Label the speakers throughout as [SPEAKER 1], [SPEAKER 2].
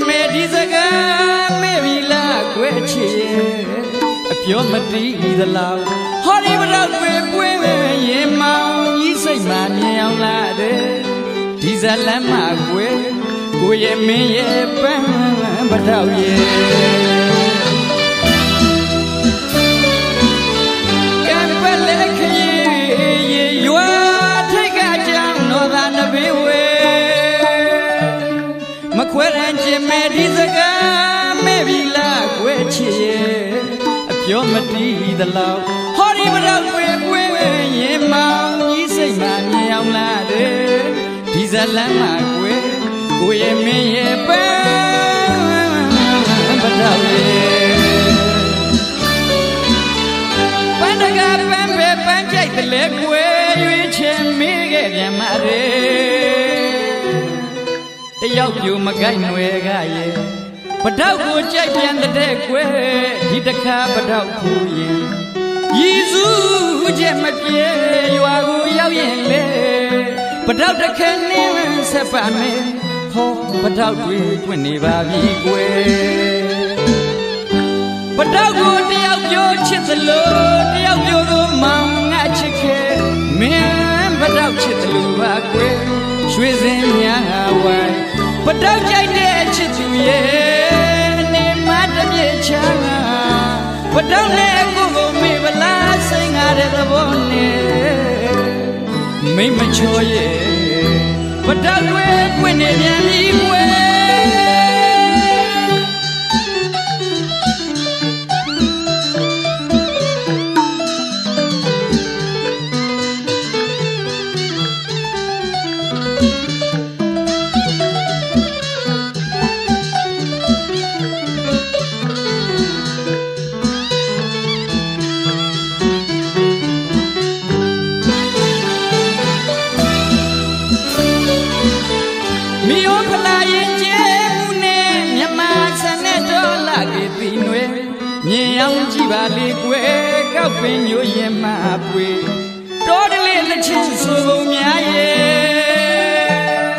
[SPEAKER 1] မခွဲတဲ့ကျင်မဲ့ဒီစကားမေ့ပြီလားကွယ်ချစ်အပြောမတီးသလားဟောဒီဘရောက်တွေပွင့်ရင်မောင်ကြီးစိတ်မှမြင်အောင်လာတဲ့ဒီဇလမ်းမှာကွယ်ကိုရဲ့မင်းရဲ့ပန်းပထောက်ရဲ့ ပြောမတီးသလားဟောဒီဘရောက်တွေပွင့်ရင်မောင်ကြီးစိတ်မှမြင်အောင်လာတဲ့ဒီဇလမ်းမှာကွယ်ကိုရဲ့မင်းရဲ့ပန်းပထောက်ရဲ့ပန်းတကပန်းပဲပန်းကြိုက်တယ်လေကွယ်ရွေးချင်မိခဲ့ပြန်မရဲတယောက်ပြူမကိုက်ຫນွယ်ကရဲ့ ပတောက်ကိုကြိုက်ပြန်တဲ့ကွယ်ဒီတခါပတောက်ခူရင်ရည်စုချက်မပြေရွာကိုရောက်ရင်လေပတောက်တစ်ခဲနင်းဆက်ပါမယ်ဟောပတောက်တွေတွင်နေပါပြီကွယ်ပတောက်ကိုတယောက်ပြောချစ်သလိုတယောက်ပြောကိုမောင်ငါချစ်ခဲ့မင်းပတောက်ချစ်သလိုပါကွယ်ရွှေစင်များဝိုင်းပတောက်ကြိုက်တဲ့ချစ်သူရဲ့ တောက်နဲ့ကိုကိုမေဗလားစိတ်ငါတဲ့သဘောနဲ့မိတ်မချောရဲ့ပတောက်တွေကွနေပြန် မြင်အောင်ကြည့်ပါလေကွယ်ကောက်ပင်ညိုရင်မှပွေတော်တလေးလက်ချင်းဆိုကုန်များရဲ့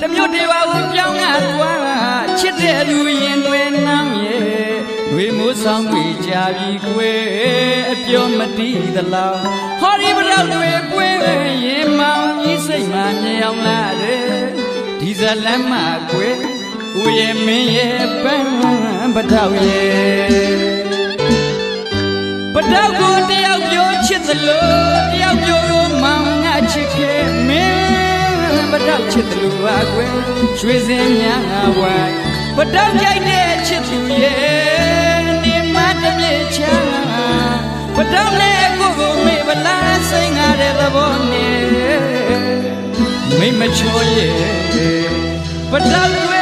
[SPEAKER 1] တမျိုးတေဝဦးပြောင်းငါသွားချစ်တဲ့လူရင်တွေနှမ်းရဲ့ဝေမိုးဆောင်ဝေကြပြီကွယ်အပြောမတီးသလားဟောဒီဘရောက်တွေပွေရင်မောင်ကြီးစိတ်မှမြင်အောင်လာတယ်ဒီဇလမ်းမှာကွယ်ကိုရဲ့မင်းရဲ့ပန်းပထောက်ရဲ့ ပထောက်ကိုတယောက်ပြောချစ်သလိုတယောက်ပြောကိုမောင်ငါချစ်ခဲ့မင်းပထောက်ချစ်သလိုပါကွယ်ရွှေစင်များဝိုင်းပထောက်ကြိုက်တဲ့ချစ်သူရဲ့နေမတမြေချာပထောက်နဲ့ကိုကိုမေဗလားစိတ်ငါတဲ့သဘောနဲ့မိတ်မချောရဲ့ပတောက်တွေ